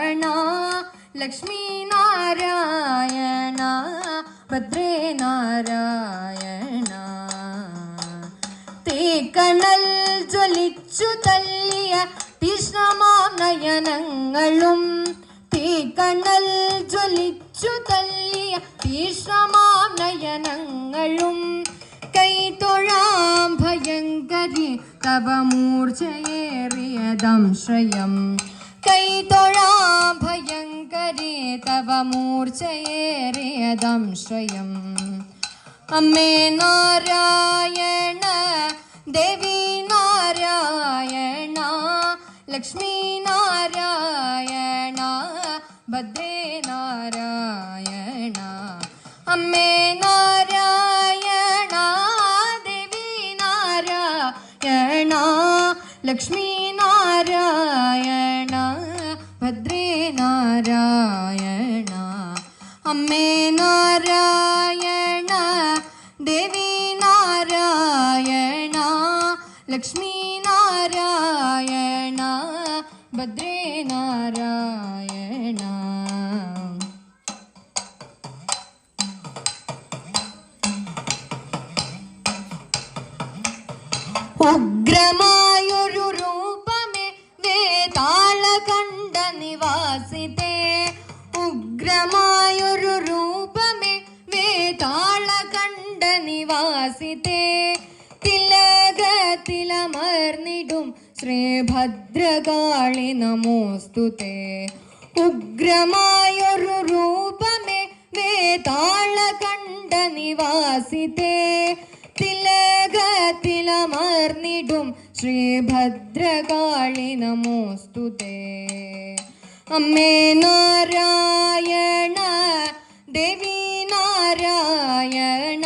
ശരണ ലക്ഷ്മി നാരായണ ഭദ്രേ നാരായണ. തേക്കണൽ ജ്വലിച്ചു തള്ളിയ തീഷ്ണമാ നയനങ്ങളും തീക്കണൽ ജ്വലിച്ചു തള്ളിയ തീഷ്ണമാ നയനങ്ങളും കൈതൊഴാം ഭയങ്കരി തവ മൂർച്ചയേറിയതംശ്രയം കൈതൊഴാം ഭയങ്കരേ തവ മൂർച്ചയേറിയദംശ്രയം അമ്മേ നാരായണ ദേവി നാരായണ ലക്ഷ്മി നാരായണ ഭദ്രേ നാരായണ. അമ്മേ നാരായണ ദേവി നാരായണ ലക്ഷ്മി നാരായണ. അമ്മേ നാരായണ ദേവി നാരായണ ലക്ഷ്മി നാരായണ ഭദ്രേ നാരായണ. ഉഗ്രമായൊരു നിവാസിതേ തിലകത്തിലമർന്നിടും ശ്രീഭദ്രകാളി നമോസ്തുതേ ഉഗ്രമായൊരു രൂപമേ വേതാള കണ്ട നിവാസിതേ തിലകത്തിലമർന്നിടും ശ്രീഭദ്രകാളി നമോസ്തുതേ അമ്മേ നാരായണ ദേവി നാരായണ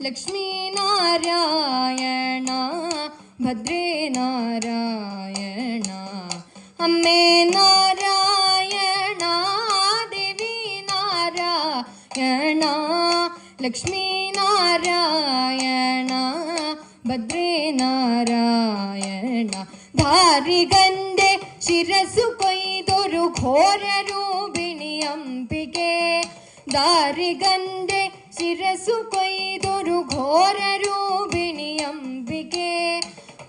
ലക്ഷ്മി നാരായണ ഭദ്രേ നാരായണ അമ്മേ നാരായണ ദേവി നാരായണ ലക്ഷ്മീനാരായണ ഭദ്രേ നാരായണ. ധാരികന്റെ ശിരസു കൊയ്തൊരു ഘോരരൂപിണി അംബികെ ധാരികന്റെ ശിരസു കൊയ്തൊരു ഘോരരൂപിണി അംബികെ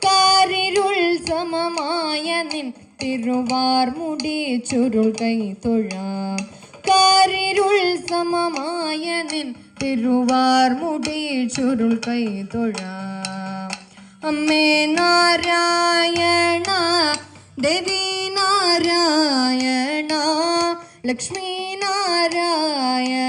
കാരിരുൾ സമമായ നിൻ തിരുവാർമുടി ചുരുൾ കൈ തൊഴാം കാരിരുൾ സമമായ നിൻ തിരുവാർമുടി ചുരുൾ കൈ തൊഴാം അമ്മേ നാരായണ ദേവി നാരായണ ലക്ഷ്മി നാരായണ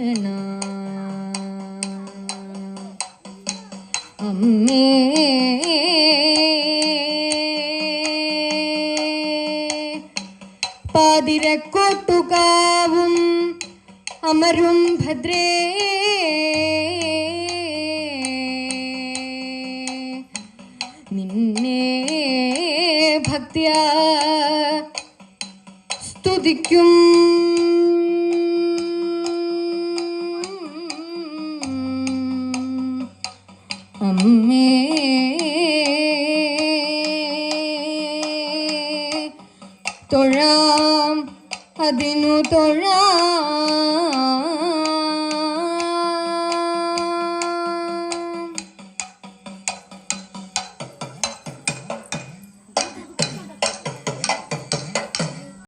അമ്മേ. പാതിരക്കോട്ടുകാവും അമരും ഭദ്രേ. നിന്നെ ഭക്തിയ സ്തുതിക്കും. തൊഴാം അതിനു തൊഴാം.